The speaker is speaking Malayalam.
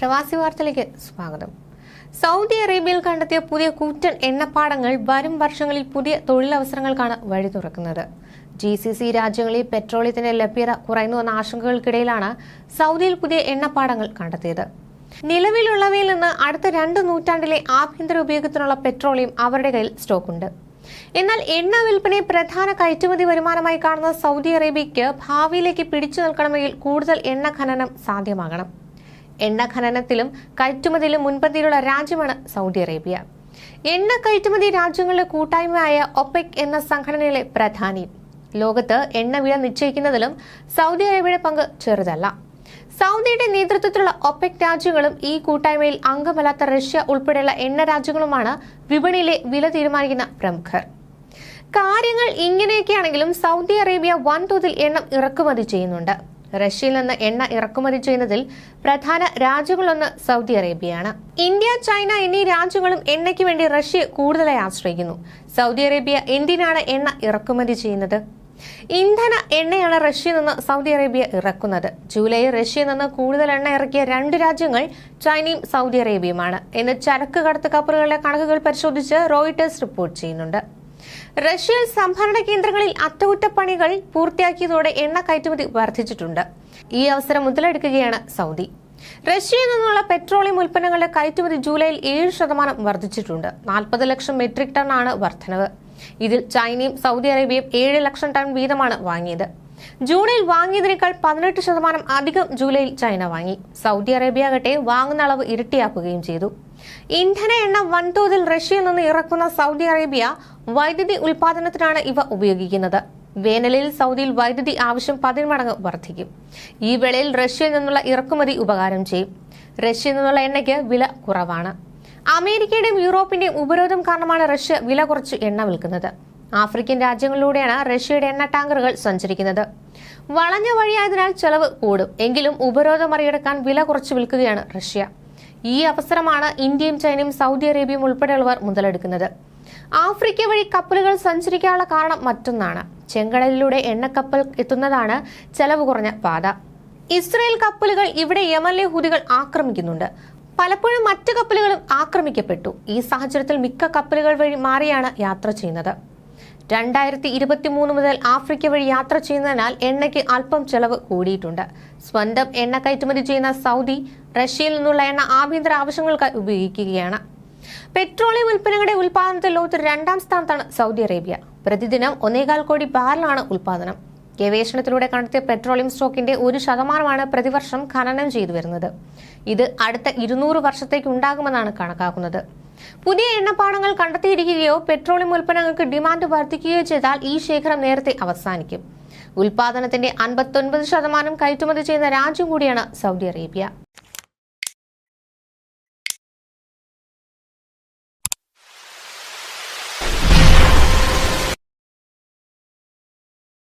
പ്രവാസി വാർത്തയിലേക്ക് സ്വാഗതം. സൗദി അറേബ്യയിൽ കണ്ടെത്തിയ പുതിയ കൂറ്റൻ എണ്ണപ്പാടങ്ങൾ വരും വർഷങ്ങളിൽ പുതിയ തൊഴിലവസരങ്ങൾക്കാണ് വഴി തുറക്കുന്നത്. ജി സി സി രാജ്യങ്ങളിൽ പെട്രോളിയത്തിന്റെ ലഭ്യത കുറയുന്നുവെന്ന ആശങ്കകൾക്കിടയിലാണ് സൗദിയിൽ പുതിയ എണ്ണപ്പാടങ്ങൾ കണ്ടെത്തിയത്. നിലവിലുള്ളവയിൽ നിന്ന് അടുത്ത രണ്ട് നൂറ്റാണ്ടിലെ ആഭ്യന്തര ഉപയോഗത്തിനുള്ള പെട്രോളിയം അവരുടെ കയ്യിൽ സ്റ്റോക്കുണ്ട്. എന്നാൽ എണ്ണ വിൽപ്പനയെ പ്രധാന കയറ്റുമതി വരുമാനമായി കാണുന്ന സൗദി അറേബ്യയ്ക്ക് ഭാവിയിലേക്ക് പിടിച്ചു നിൽക്കണമെങ്കിൽ കൂടുതൽ എണ്ണ ഖനനം സാധ്യമാകണം. എണ്ണ ഖനനത്തിലും കയറ്റുമതിയിലും മുൻപന്തിയിലുള്ള രാജ്യമാണ് സൗദി അറേബ്യ. എണ്ണ കയറ്റുമതി രാജ്യങ്ങളുടെ കൂട്ടായ്മയായ ഒപെക് എന്ന സംഘടനയിലെ പ്രധാനി. ലോകത്ത് എണ്ണ വില നിശ്ചയിക്കുന്നതിലും സൗദി അറേബ്യയുടെ പങ്ക് ചെറുതല്ല. സൗദിയുടെ നേതൃത്വത്തിലുള്ള ഒപെക് രാജ്യങ്ങളും ഈ കൂട്ടായ്മയിൽ അംഗമല്ലാത്ത റഷ്യ ഉൾപ്പെടെയുള്ള എണ്ണ രാജ്യങ്ങളുമാണ് വിപണിയിലെ വില തീരുമാനിക്കുന്ന പ്രമുഖർ. കാര്യങ്ങൾ ഇങ്ങനെയൊക്കെയാണെങ്കിലും സൗദി അറേബ്യ വൻതോതിൽ എണ്ണം ഇറക്കുമതി ചെയ്യുന്നുണ്ട്. റഷ്യയിൽ നിന്ന് എണ്ണ ഇറക്കുമതി ചെയ്യുന്നതിൽ പ്രധാന രാജ്യങ്ങളൊന്ന് സൗദി അറേബ്യയാണ്. ഇന്ത്യ ചൈന എന്നീ രാജ്യങ്ങളും എണ്ണയ്ക്ക് വേണ്ടി റഷ്യയെ കൂടുതലായി ആശ്രയിക്കുന്നു. സൗദി അറേബ്യ എന്തിനാണ് എണ്ണ ഇറക്കുമതി ചെയ്യുന്നത്? ഇന്ധന എണ്ണയാണ് റഷ്യയിൽ നിന്ന് സൗദി അറേബ്യ ഇറക്കുന്നത്. ജൂലൈയിൽ റഷ്യയിൽ നിന്ന് കൂടുതൽ എണ്ണ ഇറക്കിയ രണ്ട് രാജ്യങ്ങൾ ചൈനയും സൗദി അറേബ്യയുമാണ്. എന്ന് ചരക്ക് കടത്ത് കപ്പലുകളുടെ കണക്കുകൾ പരിശോധിച്ച് റോയിട്ടേഴ്സ് റിപ്പോർട്ട് ചെയ്യുന്നുണ്ട്. റഷ്യയിൽ സംഭരണ കേന്ദ്രങ്ങളിൽ അറ്റകുറ്റപ്പണികൾ പൂർത്തിയാക്കിയതോടെ എണ്ണ കയറ്റുമതി വർദ്ധിച്ചിട്ടുണ്ട്. ഈ അവസരം മുതലെടുക്കുകയാണ് സൗദി. റഷ്യയിൽ നിന്നുള്ള പെട്രോളിയം ഉൽപ്പന്നങ്ങളുടെ കയറ്റുമതി ജൂലൈയിൽ ഏഴ് ശതമാനം വർദ്ധിച്ചിട്ടുണ്ട്. നാൽപ്പത് ലക്ഷം മെട്രിക് ടൺ ആണ് വർധനവ്. ഇതിൽ ചൈനയും സൗദി അറേബ്യയും ഏഴ് ലക്ഷം ടൺ വീതമാണ് വാങ്ങിയത്. ജൂണിൽ വാങ്ങിയതിനേക്കാൾ പതിനെട്ട് ശതമാനം അധികം ജൂലൈയിൽ ചൈന വാങ്ങി. സൗദി അറേബ്യ ആകട്ടെ വാങ്ങുന്ന അളവ് ഇരട്ടിയാക്കുകയും ചെയ്തു. ഇന്ധന എണ്ണ വൻതോതിൽ റഷ്യയിൽ നിന്ന് ഇറക്കുന്ന സൗദി അറേബ്യ വൈദ്യുതി ഉൽപാദനത്തിനാണ് ഇവ ഉപയോഗിക്കുന്നത്. വേനലിൽ സൗദിയിൽ വൈദ്യുതി ആവശ്യം പതിന്മടങ്ങ് വർദ്ധിക്കും. ഈ വേളയിൽ റഷ്യയിൽ നിന്നുള്ള ഇറക്കുമതി ഉപകാരം ചെയ്യും. റഷ്യയിൽ നിന്നുള്ള എണ്ണയ്ക്ക് വില കുറവാണ്. അമേരിക്കയുടെയും യൂറോപ്പിന്റെയും ഉപരോധം കാരണമാണ് റഷ്യ വില കുറച്ച് എണ്ണ വിൽക്കുന്നത്. ആഫ്രിക്കൻ രാജ്യങ്ങളിലൂടെയാണ് റഷ്യയുടെ എണ്ണ ടാങ്കറുകൾ സഞ്ചരിക്കുന്നത്. വളഞ്ഞ വഴിയായതിനാൽ ചെലവ് കൂടും. എങ്കിലും ഉപരോധം മറികടക്കാൻ വില കുറച്ച് വിൽക്കുകയാണ് റഷ്യ. ഈ അവസരമാണ് ഇന്ത്യയും ചൈനയും സൗദി അറേബ്യയും ഉൾപ്പെടെയുള്ളവർ മുതലെടുക്കുന്നത്. ആഫ്രിക്ക വഴി കപ്പലുകൾ സഞ്ചരിക്കാനുള്ള കാരണം മറ്റൊന്നാണ്. ചെങ്കടലിലൂടെ എണ്ണക്കപ്പൽ എത്തുന്നതാണ് ചെലവ് കുറഞ്ഞ പാത. ഇസ്രയേൽ കപ്പലുകൾ ഇവിടെ യമനിലെ ഹൂതികൾ ആക്രമിക്കുന്നുണ്ട്. പലപ്പോഴും മറ്റു കപ്പലുകളും ആക്രമിക്കപ്പെട്ടു. ഈ സാഹചര്യത്തിൽ മിക്ക കപ്പലുകൾ വഴി മാറിയാണ് യാത്ര ചെയ്യുന്നത്. രണ്ടായിരത്തി ഇരുപത്തി മൂന്ന് മുതൽ ആഫ്രിക്ക വഴി യാത്ര ചെയ്യുന്നതിനാൽ എണ്ണയ്ക്ക് അല്പം ചെലവ് കൂടിയിട്ടുണ്ട്. സ്വന്തം എണ്ണ കയറ്റുമതി ചെയ്യുന്ന സൗദി റഷ്യയിൽ നിന്നുള്ള എണ്ണ ആഭ്യന്തര ആവശ്യങ്ങൾക്കായി ഉപയോഗിക്കുകയാണ്. പെട്രോളിയം ഉൽപ്പന്നങ്ങളുടെ ഉൽപാദനത്തിൽ ലോകത്ത് രണ്ടാം സ്ഥാനത്താണ് സൗദി അറേബ്യ. പ്രതിദിനം ഒന്നേകാൽ കോടി ബാരലാണ് ഉൽപാദനം. ഗവേഷണത്തിലൂടെ കണ്ടെത്തിയ പെട്രോളിയം സ്റ്റോക്കിന്റെ ഒരു ശതമാനമാണ് പ്രതിവർഷം ഖനനം ചെയ്തു വരുന്നത് ഇത് അടുത്ത ഇരുന്നൂറ് വർഷത്തേക്ക് ഉണ്ടാകുമെന്നാണ് കണക്കാക്കുന്നത്. പുതിയ എണ്ണപ്പാടങ്ങൾ കണ്ടെത്തിയിരിക്കുകയോ പെട്രോളിയം ഉൽപ്പന്നങ്ങൾക്ക് ഡിമാൻഡ് വർദ്ധിക്കുകയോ ചെയ്താൽ ഈ ശേഖരം നേരത്തെ അവസാനിക്കും. ഉൽപാദനത്തിന്റെ അൻപത്തൊൻപത് ശതമാനം കയറ്റുമതി ചെയ്യുന്ന രാജ്യം കൂടിയാണ് സൗദി അറേബ്യ.